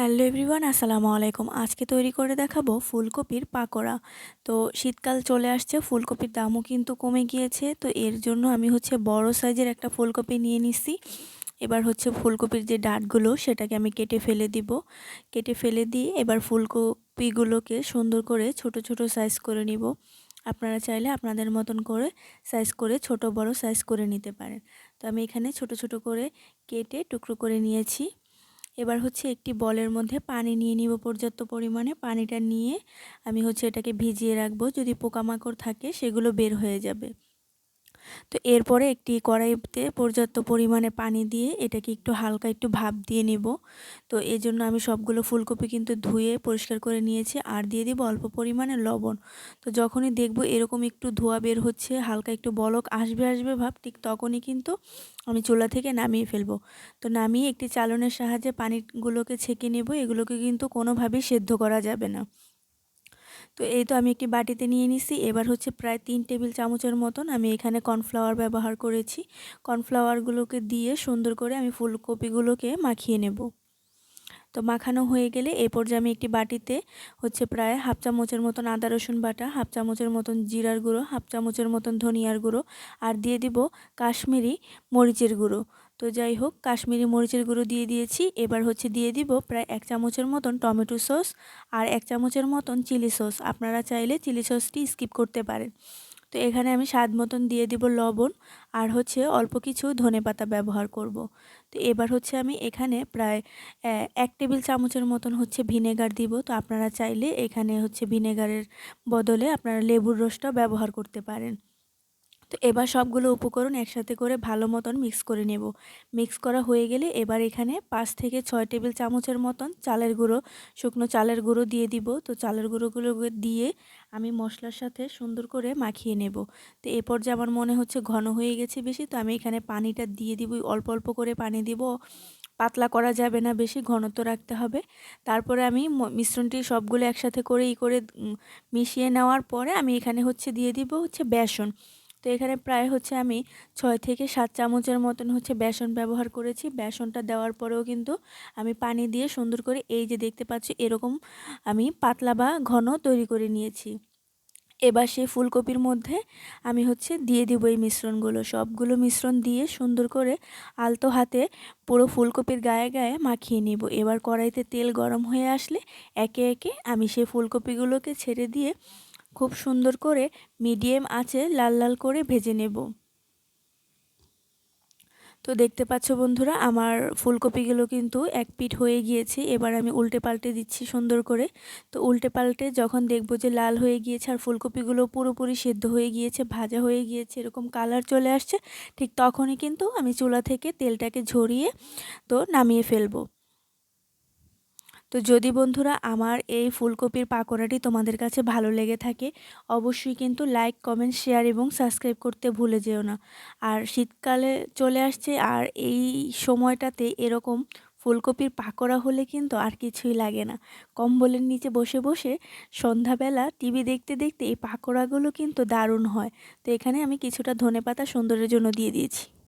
Hello everyone, আসসালামু আলাইকুম। আজকে তৈরি করে দেখাবো ফুলকপির পাকোড়া। তো শীতকাল চলে আসছে, ফুলকপির দামও কিন্তু কমে গিয়েছে। তো এর জন্য আমি হচ্ছে বড় সাইজের একটা ফুলকপি নিয়ে নিছি। এবার হচ্ছে ফুলকপির যে ডাঁটগুলো, সেটাকে আমি কেটে ফেলে দিব। কেটে ফেলে দিয়ে এবার ফুলকপিগুলোকে সুন্দর করে ছোট ছোট সাইজ করে নিব। আপনারা চাইলে আপনাদের মতন করে সাইজ করে ছোট, বড় সাইজ করে নিতে পারেন। তো আমি এখানে ছোট ছোট করে কেটে টুকরো করে নিয়েছি। এবার হচ্ছে একটি বলের মধ্যে পানি নিয়ে নিব পর্যাপ্ত পরিমাণে। পানিটা নিয়ে আমি হচ্ছে এটাকে ভিজিয়ে রাখব। যদি পোকামাকড় থাকে, সেগুলো বের হয়ে যাবে। তো এরপরে একটি কড়াইতে পর্যাপ্ত পরিমাণে পানি দিয়ে এটাকে একটু হালকা একটু ভাপ দিয়ে নেব। তো এই জন্য আমি সবগুলো ফুলকপি কিন্তু ধুয়ে পরিষ্কার করে নিয়েছি আর দিয়ে দিব অল্প পরিমাণে লবণ। তো যখনই দেখব এরকম একটু ধোয়া বের হচ্ছে, হালকা একটু বলক আসবে আসবে ভাব, ঠিক তখনই কিন্তু আমি চুলা থেকে নামিয়ে ফেলব। তো নামিয়ে একটি চালনের সাহায্যে পানিগুলোকে ছেঁকে নেব, এগুলোকে কিন্তু কোনোভাবেই সেদ্ধ করা যাবে না। তো এই তো আমি একটি বাটিতে নিয়ে নিছি। এবার হচ্ছে প্রায় তিন টেবিল চামচের মতন আমি এখানে কর্নফ্লাওয়ার ব্যবহার করেছি। কর্নফ্লাওয়ারগুলোকে দিয়ে সুন্দর করে আমি ফুলকপিগুলোকে মাখিয়ে নেব। তো মাখানো হয়ে গেলে এই পর্যায়ে আমি একটি বাটিতে হচ্ছে প্রায় হাফ চামচের মতন আদা, রসুন বাটা, হাফ চামচের মতন জিরার গুঁড়ো, হাফ চামচের মতন ধনিয়ার গুঁড়ো আর দিয়ে দিব কাশ্মীরি মরিচের গুঁড়ো। তো যাই হোক, কাশ্মীরি মরিচের গুঁড়ো দিয়ে দিয়েছি। এবার হচ্ছে দিয়ে দিব প্রায় এক চামচের মতন টমেটো সস আর এক চামচের মতন চিলি সস। আপনারা চাইলে চিলি সসটি স্কিপ করতে পারেন। তো এখানে আমি স্বাদ মতন দিয়ে দিব লবণ আর হচ্ছে অল্প কিছু ধনে পাতা ব্যবহার করব। তো এবার হচ্ছে আমি এখানে প্রায় এক টেবিল চামচের মতন হচ্ছে ভিনেগার দিব। তো আপনারা চাইলে এখানে হচ্ছে ভিনেগারের বদলে আপনারা লেবুর রসটাও ব্যবহার করতে পারেন। তো এবার সবগুলো উপকরণ একসাথে করে ভালো মতন মিক্স করে নেব। মিক্স করা হয়ে গেলে এবার এখানে পাঁচ থেকে ছয় টেবিল চামচের মতন চালের গুঁড়ো, শুকনো চালের গুঁড়ো দিয়ে দিব। তো চালের গুঁড়োগুলো দিয়ে আমি মশলার সাথে সুন্দর করে মাখিয়ে নেব। তো এ পর্যায়ে আমার মনে হচ্ছে ঘন হয়ে গেছে বেশি, তো আমি এখানে পানিটা দিয়ে দিব। অল্প অল্প করে পানি দিব। পাতলা করা যাবে না বেশি, ঘনত্ব রাখতে হবে। তারপরে আমি মিশ্রণটি সবগুলো একসাথে করে ই করে মিশিয়ে নেওয়ার পরে আমি এখানে হচ্ছে দিয়ে দিব হচ্ছে বেসন। তো এখানে প্রায় হচ্ছে আমি ছয় থেকে সাত চামচের মতন হচ্ছে বেসন ব্যবহার করেছি। বেসনটা দেওয়ার পরেও কিন্তু আমি পানি দিয়ে সুন্দর করে এই যে দেখতে পাচ্ছি এরকম আমি পাতলা বা ঘন তৈরি করে নিয়েছি। এবার সেই ফুলকপির মধ্যে আমি হচ্ছে দিয়ে দিব এই মিশ্রণগুলো। সবগুলো মিশ্রণ দিয়ে সুন্দর করে আলতো হাতে পুরো ফুলকপির গায়ে গায়ে মাখিয়ে নিব। এবার কড়াইতে তেল গরম হয়ে আসলে একে একে আমি সেই ফুলকপিগুলোকে ছেড়ে দিয়ে খুব সুন্দর করে মিডিয়াম আঁচে লাল লাল করে ভেজে নেব। তো দেখতে পাচ্ছ বন্ধুরা, আমার ফুলকপিগুলো কিন্তু এক পিঠ হয়ে গিয়েছে। এবার আমি উল্টে পাল্টে দিচ্ছি সুন্দর করে। তো উল্টে পাল্টে যখন দেখব যে লাল হয়ে গিয়েছে আর ফুলকপিগুলো পুরোপুরি সেদ্ধ হয়ে গিয়েছে, ভাজা হয়ে গিয়েছে, এরকম কালার চলে আসছে, ঠিক তখনই কিন্তু আমি চুলা থেকে তেলটাকে ঝরিয়ে তো নামিয়ে ফেলব। তো যদি বন্ধুরা আমার এই ফুলকপির পাকোড়াটি তোমাদের কাছে ভালো লেগে থাকে, অবশ্যই কিন্তু লাইক কমেন্ট শেয়ার এবং সাবস্ক্রাইব করতে ভুলে যেও না। আর শীতকালে চলে আসছে আর এই সময়টাতে এরকম ফুলকপির পাকোড়া হলে কিন্তু আর কিছুই লাগে না। কম্বলের নিচে বসে বসে সন্ধ্যাবেলা টিভি দেখতে দেখতে এই পাকোড়াগুলো কিন্তু দারুণ হয়। তো এখানে আমি কিছুটা ধনে পাতা সৌন্দর্যের জন্য দিয়ে দিয়েছি।